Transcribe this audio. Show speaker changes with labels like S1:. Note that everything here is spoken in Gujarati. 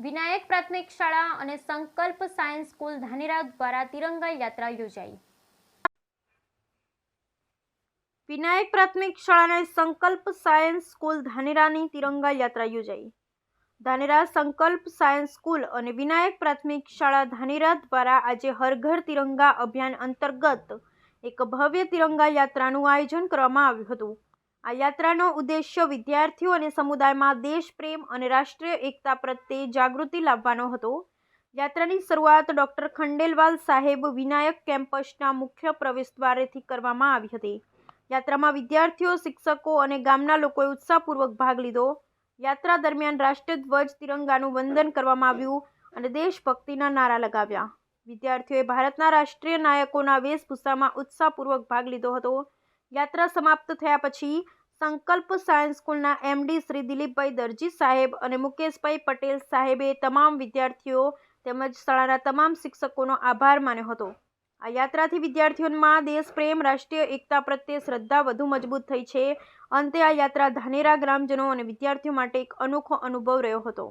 S1: વિનાયક પ્રાથમિક શાળા અને સંકલ્પ સાયન્સ સ્કૂલ ધાનેરા દ્વારા તિરંગા યાત્રા યોજાઈ.
S2: વિનાયક પ્રાથમિક શાળાને સંકલ્પ સાયન્સ સ્કૂલ ધાનેરાની તિરંગા યાત્રા યોજાઈ. ધાનેરા સંકલ્પ સાયન્સ સ્કૂલ અને વિનાયક પ્રાથમિક શાળા ધાનેરા દ્વારા આજે હર ઘર તિરંગા અભિયાન અંતર્ગત એક ભવ્ય તિરંગા યાત્રાનું આયોજન કરવામાં આવ્યું હતું. આ યાત્રાનો ઉદ્દેશ્ય વિદ્યાર્થીઓ અને સમુદાયમાં દેશ પ્રેમ અને રાષ્ટ્રીય એકતા પ્રત્યે જાગૃતિ લાવવાનો હતો. યાત્રાની શરૂઆત ડૉક્ટર ખંડેલવાલ સાહેબ વિનાયક કેમ્પસના મુખ્ય પ્રવેશદ્વારેથી કરવામાં આવી હતી. યાત્રામાં વિદ્યાર્થીઓ, શિક્ષકો અને ગામના લોકોએ ઉત્સાહપૂર્વક ભાગ લીધો. યાત્રા દરમિયાન રાષ્ટ્રધ્વજ તિરંગાનું વંદન કરવામાં આવ્યું અને દેશભક્તિના નારા લગાવ્યા. વિદ્યાર્થીઓએ ભારતના રાષ્ટ્રીય નાયકોના વેશભૂષામાં ઉત્સાહપૂર્વક ભાગ લીધો હતો. યાત્રા સમાપ્ત થયા પછી સંકલ્પ સાયન્સ સ્કૂલના એમડી શ્રી દિલીપભાઈ દરજી સાહેબ અને મુકેશભાઈ પટેલ સાહેબે તમામ વિદ્યાર્થીઓ તેમજ શાળાના તમામ શિક્ષકોનો આભાર માન્યો હતો. આ યાત્રાથી વિદ્યાર્થીઓમાં દેશપ્રેમ, રાષ્ટ્રીય એકતા પ્રત્યે શ્રદ્ધા વધુ મજબૂત થઈ છે. અંતે આ યાત્રા ધાનેરા ગ્રામજનો અને વિદ્યાર્થીઓ માટે એક અનોખો અનુભવ રહ્યો હતો.